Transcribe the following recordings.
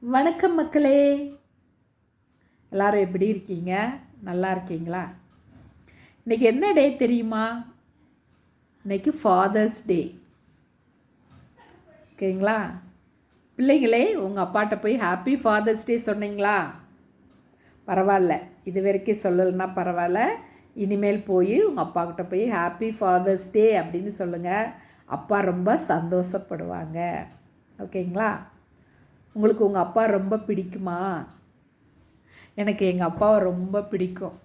வணக்கம் மக்களே. எல்லாரும் எப்படி இருக்கீங்க? நல்லா இருக்கீங்களா? இன்றைக்கி என்ன டே தெரியுமா? இன்னைக்கு ஃபாதர்ஸ் டே ஓகேங்களா? பிள்ளைங்களே உங்கள் அப்பாட்ட போய் ஹாப்பி ஃபாதர்ஸ் டே சொன்னீங்களா? பரவாயில்ல. இது வரைக்கும் சொல்லலைன்னா பரவாயில்ல. இனிமேல் போய் உங்கள் அப்பாக்கிட்ட போய் ஹாப்பி ஃபாதர்ஸ் டே அப்படின்னு சொல்லுங்கள் அப்பா ரொம்ப சந்தோஷப்படுவாங்க. ஓகேங்களா? உங்களுக்கு உங்கள் அப்பா ரொம்ப பிடிக்குமா? எனக்கு எங்கள் அப்பாவை ரொம்ப பிடிக்கும்.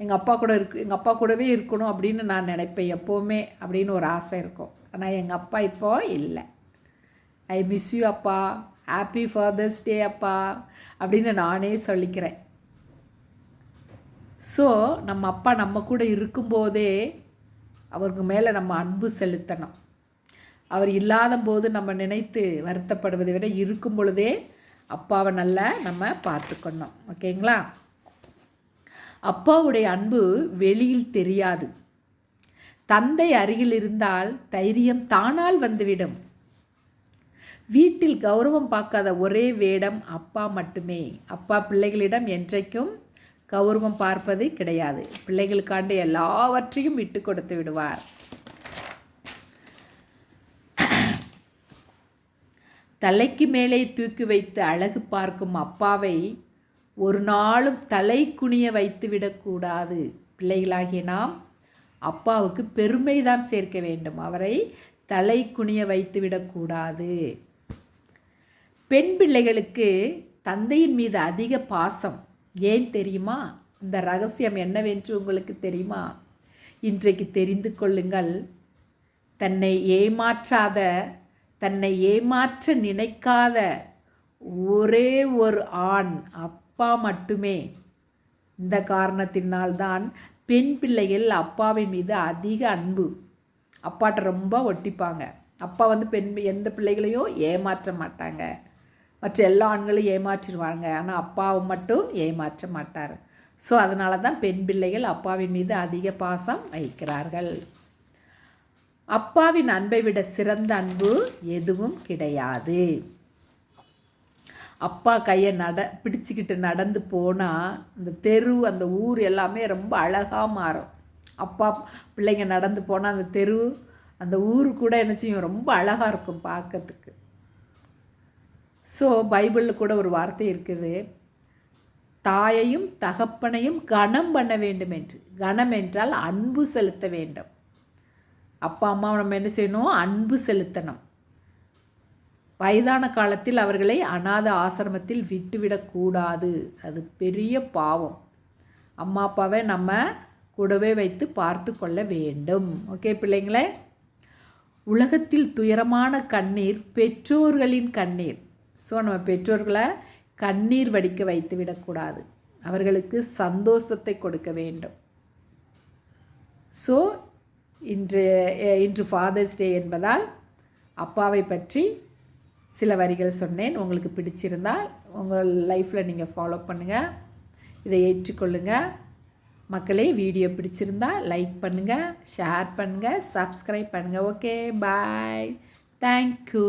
எங்கள் அப்பா கூட இருக்கு எங்கள் அப்பா கூடவே இருக்கணும் அப்படின்னு நான் நினைப்பேன் எப்போவுமே அப்படின்னு ஒரு ஆசை இருக்கும். ஆனால் எங்கள் அப்பா இப்போ இல்லை. ஐ மிஸ் யூ அப்பா. ஹாப்பி ஃபாதர்ஸ் டே அப்பா அப்படின்னு நானே சொல்லிக்கிறேன். ஸோ நம்ம அப்பா நம்ம கூட இருக்கும்போதே அவருக்கு மேலே நம்ம அன்பு செலுத்தணும். அவர் இல்லாத போது நம்ம நினைத்து வருத்தப்படுவதை விட இருக்கும் பொழுதே அப்பாவை நல்லா நம்ம பார்த்துக்கணும். ஓகேங்களா? அப்பாவுடைய அன்பு வெளியில் தெரியாது. தந்தை அருகில் இருந்தால் தைரியம் தானால் வந்துவிடும். வீட்டில் கௌரவம் பார்க்காத ஒரே வேடம் அப்பா மட்டுமே. அப்பா பிள்ளைகளிடம் என்றைக்கும் கௌரவம் பார்ப்பது கிடையாது. பிள்ளைகளுக்காண்டு எல்லாவற்றையும் விட்டு கொடுத்து விடுவார். தலைக்கு மேலே தூக்கி வைத்து அழகு பார்க்கும் அப்பாவை ஒரு நாளும் தலை குனிய வைத்து விடக்கூடாது பிள்ளைகளாகிய நாம் அப்பாவுக்கு பெருமை தான் சேர்க்க வேண்டும். அவரை தலை குனிய வைத்து விடக்கூடாது பெண் பிள்ளைகளுக்கு தந்தையின் மீது அதிக பாசம். ஏன் தெரியுமா? இந்த ரகசியம் என்னவென்று உங்களுக்கு தெரியுமா? இன்றைக்கு தெரிந்து கொள்ளுங்கள். தன்னை ஏமாற்றாத தன்னை ஏமாற்ற நினைக்காத ஒரே ஒரு ஆண் அப்பா மட்டுமே. இந்த காரணத்தினால்தான் பெண் பிள்ளைகள் அப்பாவின் மீது அதிக அன்பு. அப்பாட்ட ரொம்ப ஒட்டிப்பாங்க. அப்பா வந்து பெண் எந்த பிள்ளைகளையும் ஏமாற்ற மாட்டாங்க. மற்ற எல்லா ஆண்களும் ஏமாற்றிடுவாங்க. ஆனால் அப்பாவை மட்டும் ஏமாற்ற மாட்டார். ஸோ அதனால தான் பெண் பிள்ளைகள் அப்பாவின் மீது அதிக பாசம் வைக்கிறார்கள். அப்பாவின் அன்பை விட சிறந்த அன்பு எதுவும் கிடையாது. அப்பா கையை நட பிடிச்சிக்கிட்டு நடந்து போனால் அந்த தெரு அந்த ஊர் எல்லாமே ரொம்ப அழகாக மாறும். அப்பா பிள்ளைங்க நடந்து போனால் அந்த தெரு அந்த ஊர் கூட என்ன செய்யும்? ரொம்ப அழகாக இருக்கும் பார்க்கறதுக்கு. ஸோ பைபிளில் கூட ஒரு வார்த்தை இருக்குது. தாயையும் தகப்பனையும் கனம் பண்ண வேண்டும் என்று. கனம் என்றால் அன்பு செலுத்த வேண்டும். அப்பா அம்மா நம்ம என்ன செய்யணும்? அன்பு செலுத்தணும். வயதான காலத்தில் அவர்களை அநாத ஆசிரமத்தில் விட்டுவிடக்கூடாது அது பெரிய பாவம். அம்மா அப்பாவை நம்ம கூடவே வைத்து பார்த்து கொள்ள வேண்டும். ஓகே பிள்ளைங்களே? உலகத்தில் துயரமான கண்ணீர் பெற்றோர்களின் கண்ணீர். ஸோ நம்ம பெற்றோர்களை கண்ணீர் வடிக்க வைத்து விடக்கூடாது அவர்களுக்கு சந்தோஷத்தை கொடுக்க வேண்டும். ஸோ இன்று இன்று ஃபாதர்ஸ் டே என்பதால் அப்பாவை பற்றி சில வரிகள் சொன்னேன். உங்களுக்கு பிடிச்சிருந்தால் உங்கள் லைஃப்பில் நீங்கள் ஃபாலோ பண்ணுங்கள் இதை ஏற்றுக்கொள்ளுங்கள் மக்களே வீடியோ பிடிச்சிருந்தா லைக் பண்ணுங்கள் ஷேர் பண்ணுங்கள் சப்ஸ்கிரைப் பண்ணுங்கள் ஓகே பாய் தேங்க்யூ